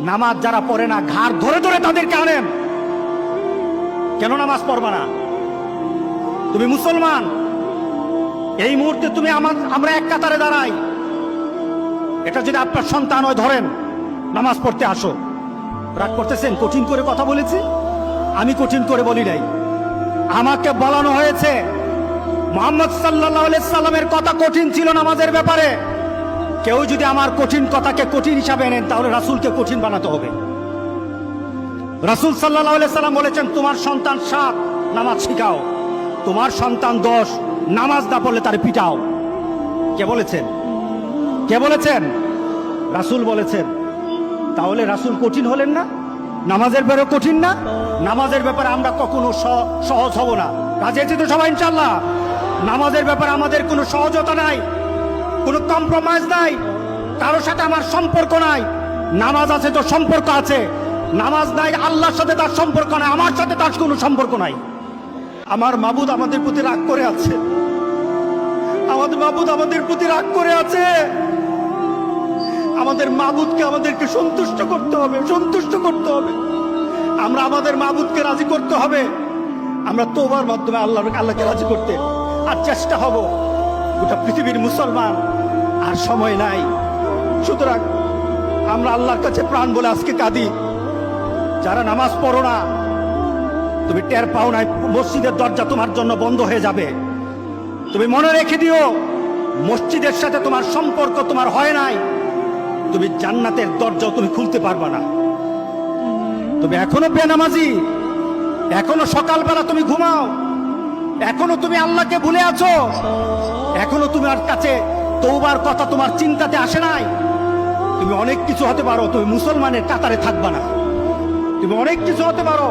নামাজ যারা পড়ে না, ঘাড় ধরে ধরে তাদেরকে আনেন। কেন নামাজ পড়বা না? তুমি মুসলমান? এই মুহূর্তে তুমি আমার, আমরা এক কাতারে দাঁড়াই। এটা যদি আপনার সন্তান হয়, ধরেন, নামাজ পড়তে আসো। রাগ করতেছেন? কঠিন করে কথা বলেছি? আমি কঠিন করে বলি নাই। আমাকে বলানো হয়েছে, মোহাম্মদ সাল্লাহ সাল্লামের কথা কঠিন ছিল নামাজের ব্যাপারে। কেউ যদি আমার কঠিন কথাকে কঠিন হিসাবে নেন তাহলে রাসূলকে কঠিন বানাতে হবে। রাসূল সাল্লাহ সাল্লাম বলেছেন, তোমার সন্তান সাত, নামাজ শিখাও। তোমার সন্তান দশ, নামাজ না পড়লে তার পিটাও। কে বলেছেন? কে বলেছেন? রাসূল বলেছেন। তাহলে রাসূল কঠিন হলেন না? নামাজের ব্যাপারে কঠিন না? নামাজের ব্যাপারে আমরা কখনো সহজ হব না। আছি তো সবাই ইনশাল্লাহ নামাজের ব্যাপারে আমাদের কোনো সহজতা নাই। কোনো কম্প্রোমাইজ নাই। কারোর সাথে আমার সম্পর্ক নাই। নামাজ আছে তো সম্পর্ক আছে। নামাজ নাই, আল্লাহর সাথে তার সম্পর্ক নাই, আমার সাথে তার কোনো সম্পর্ক নাই। আমার মাবুদ আমাদের প্রতি রাগ করে আছে। আমাদের মাবুদ আমাদের প্রতি রাগ করে আছে। আমাদের মাবুদকে আমাদেরকে সন্তুষ্ট করতে হবে, সন্তুষ্ট করতে হবে। আমরা আমাদের মাবুদকে রাজি করতে হবে। আমরা তোবার মাধ্যমে আল্লাহ আল্লাহকে রাজি করতে আর চেষ্টা হব। গোটা পৃথিবীর মুসলমান। আর সময় নাই। সুতরাং আমরা আল্লাহর কাছে প্রাণ বলে আজকে কাঁদি। যারা নামাজ পড়ো না, তুমি টের পাও নাই, মসজিদের দরজা তোমার জন্য বন্ধ হয়ে যাবে। তুমি মনে রেখে দিও, মসজিদের সাথে তোমার সম্পর্ক তোমার হয় নাই। তুমি জান্নাতের দরজাও তুমি খুলতে পারবা না। তুমি এখনও বেনামাজি, এখনও সকালবেলা তুমি ঘুমাও। এখনও তুমি আল্লাহকে ভুলে আছো? এখনও তোমার কাছে তৌবার কথা তোমার চিন্তাতে আসে নাই? তুমি অনেক কিছু হতে পারো, তুমি মুসলমানের কাতারে থাকবা না। তুমি অনেক কিছু হতে পারো,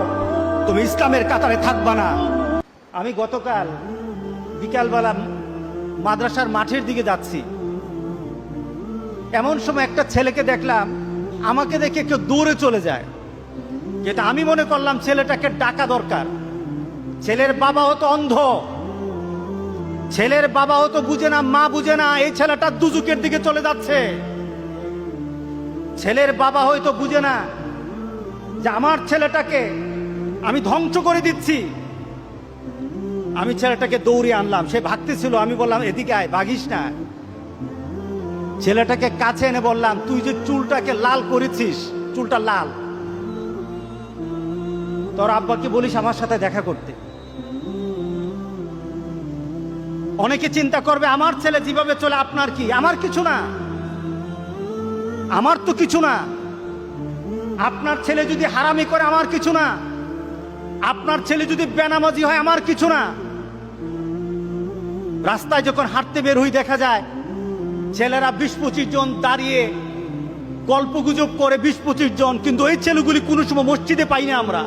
তুমি ইসলামের কাতারে থাকবা না। আমি গতকাল বিকালবেলা মাদ্রাসার মাঠের দিকে যাচ্ছি। এমন সময় একটা ছেলেকে দেখলাম, আমাকে দেখে কেউ দৌড়ে চলে যায়। যেটা আমি মনে করলাম ছেলেটাকে ডাকা দরকার। ছেলের বাবা হতো অন্ধ। ছেলের বাবা হতো বুঝে না, মা বুঝে না, এই ছেলেটা দুজুকের দিকে চলে যাচ্ছে। ছেলের বাবা হয়তো বুঝে না যে আমার ছেলেটাকে আমি ধ্বংস করে দিচ্ছি। আমি ছেলেটাকে দৌড়ে আনলাম। সে ভাগতেছিল, আমি বললাম, এদিকে আয়, ভাগিস না। ছেলেটাকে কাছে এনে বললাম, তুই যে চুলটাকে লাল করেছিস, চুলটা লাল। তোর আব্বাকে বলিস আমার সাথে দেখা করতে। অনেকে চিন্তা করবে, আমার ছেলে যেভাবে চলে, আপনার কি? আমার কিছু না। আমার তো কিছু না। আপনার ছেলে যদি হারামি করে, আমার কিছু না। আপনার ছেলে যদি বেনামাজি হয়, আমার কিছু না। রাস্তায় যখন হাঁটতে বের হই, দেখা যায়, ছেলেরা বিশ পঁচিশ জন দাঁড়িয়ে গল্প গুজব করে, বিশ পঁচিশ জন, কিন্তু এই ছেলেগুলি কোনো সময় মসজিদে পাই না আমরা।